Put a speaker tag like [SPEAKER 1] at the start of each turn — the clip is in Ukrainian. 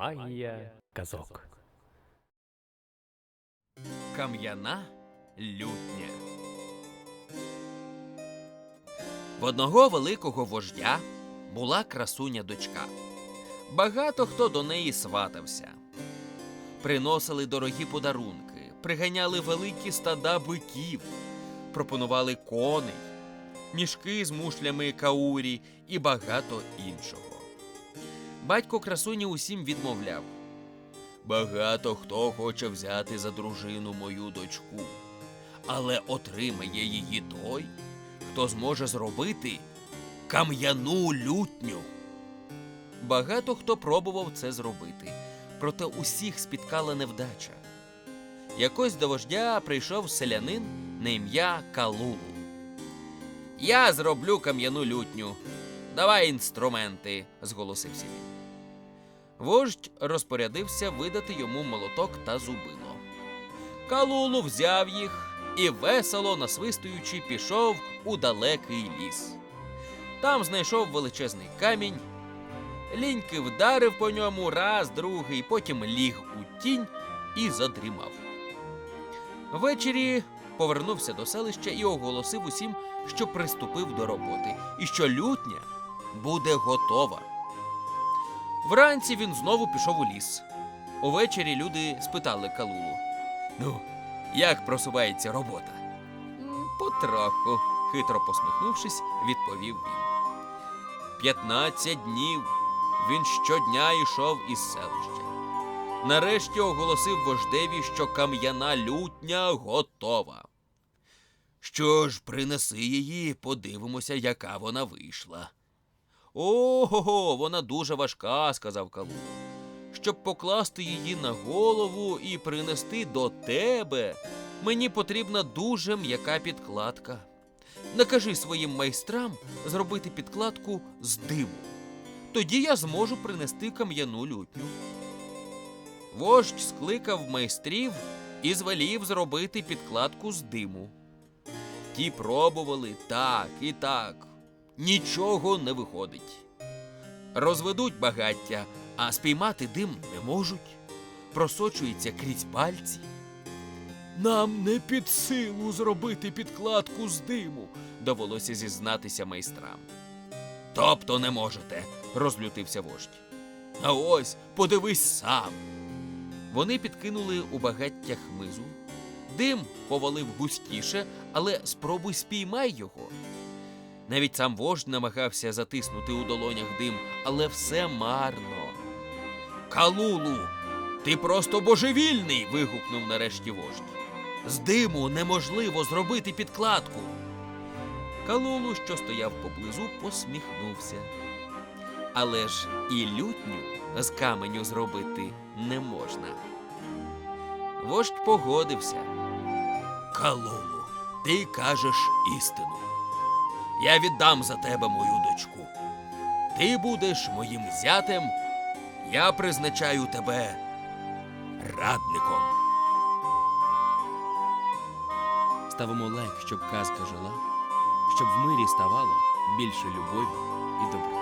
[SPEAKER 1] Магія казок.
[SPEAKER 2] Кам'яна лютня. В одного великого вождя була красуня дочка. Багато хто до неї сватався. Приносили дорогі подарунки, приганяли великі стада биків, пропонували коней, мішки з мушлями каурі і багато іншого. Батько красуні усім відмовляв. Багато хто хоче взяти за дружину мою дочку, але отримає її той, хто зможе зробити кам'яну лютню. Багато хто пробував це зробити, проте усіх спіткала невдача. Якось до вождя прийшов селянин на ім'я Калулу. Я зроблю кам'яну лютню. Давай інструменти, зголосився він. Вождь розпорядився видати йому молоток та зубило. Калулу взяв їх і весело насвистуючи пішов у далекий ліс. Там знайшов величезний камінь, ліньки вдарив по ньому раз, другий, потім ліг у тінь і задрімав. Ввечері повернувся до селища і оголосив усім, що приступив до роботи, і що лютня буде готова. Вранці він знову пішов у ліс. Увечері люди спитали Калулу: Ну, як просувається робота? Потроху, хитро посміхнувшись, відповів він. П'ятнадцять днів він щодня йшов із селища. Нарешті оголосив вождеві, що кам'яна лютня готова. Що ж, принеси її, подивимося, яка вона вийшла. Ого, вона дуже важка, сказав Калу. Щоб покласти її на голову і принести до тебе, мені потрібна дуже м'яка підкладка. Накажи своїм майстрам зробити підкладку з диму. Тоді я зможу принести кам'яну лютню. Вождь скликав майстрів і звелів зробити підкладку з диму. Ті пробували так і так. Нічого не виходить. Розведуть багаття, а спіймати дим не можуть. Просочується крізь пальці. Нам не під силу зробити підкладку з диму, довелося зізнатися майстрам. Тобто не можете, розлютився вождь. А ось подивись сам. Вони підкинули у багаття хмизу. Дим повалив густіше, але спробуй спіймай його. Навіть сам вождь намагався затиснути у долонях дим, але все марно. Калулу, ти просто божевільний. вигукнув нарешті вождь. З диму неможливо зробити підкладку. Калулу, що стояв поблизу, посміхнувся. Але ж і лютню з каменю зробити не можна. Вождь погодився. Калулу, ти кажеш істину. Я віддам за тебе мою дочку. Ти будеш моїм зятем, я призначаю тебе радником.
[SPEAKER 3] Ставимо лайк, щоб казка жила, щоб в мирі ставало більше любові і добра.